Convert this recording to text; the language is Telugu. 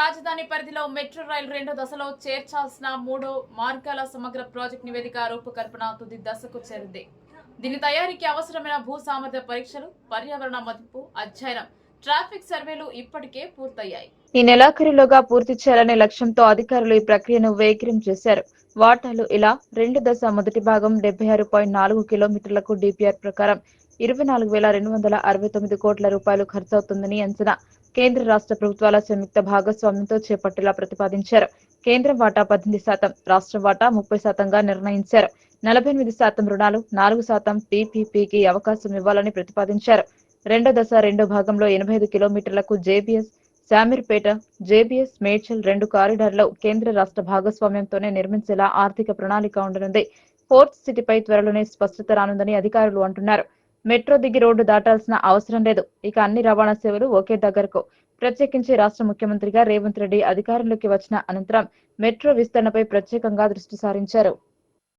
రాజధాని పరిధిలో మెట్రో రైల్ రెండో దశలో చేర్చాల్సిన మూడో మార్గాల సమగ్ర ప్రాజెక్ట్ నివేదిక రూపకల్పన తుది దశకు చేరింది. దీని తయారీకి అవసరమైన భూ సామర్థ్య పరీక్షలు పర్యావరణ మదింపు అధ్యయనం ట్రాఫిక్ సర్వేలు ఇప్పటికే పూర్తయ్యాయి. ఈ నెలాఖరులోగా పూర్తి చేయాలనే లక్ష్యంతో అధికారులు ఈ ప్రక్రియను వేగిరం చేశారు. వాటాలు ఇలా రెండు దశ మొదటి భాగం డెబ్బై ఆరు పాయింట్ నాలుగు కిలోమీటర్లకు డిపిఆర్ ప్రకారం ఇరవై నాలుగు వేల రెండు వందల అరవై తొమ్మిది కోట్ల రూపాయలు ఖర్చవుతుందని అంచనా. కేంద్ర రాష్ట్ర ప్రభుత్వాల సంయుక్త భాగస్వామ్యంతో చేపట్టేలా ప్రతిపాదించారు. కేంద్రం వాటా పద్దెనిమిది శాతం రాష్ట్ర వాటా ముప్పై శాతంగా నిర్ణయించారు. నలభై ఎనిమిది శాతం రుణాలు నాలుగు శాతం పీపీపీకి అవకాశం ఇవ్వాలని ప్రతిపాదించారు. రెండో దశ రెండో భాగంలో ఎనభై ఐదు కిలోమీటర్లకు జేబీఎస్ శామీర్పేట జేబీఎస్ మేడ్చల్ రెండు కారిడార్లు కేంద్ర రాష్ట్ర భాగస్వామ్యంతోనే నిర్మించేలా ఆర్థిక ప్రణాళిక ఉండనుంది. ఫోర్త్ సిటీపై త్వరలోనే స్పష్టత రానుందని అధికారులు అంటున్నారు. మెట్రో దిగి రోడ్డు దాటాల్సిన అవసరం లేదు. ఇక అన్ని రవాణా సేవలు ఒకే దగ్గరకు. ప్రత్యేకించి రాష్ట్ర ముఖ్యమంత్రిగా రేవంత్ రెడ్డి అధికారంలోకి వచ్చిన అనంతరం మెట్రో విస్తరణపై ప్రత్యేకంగా దృష్టి సారించారు.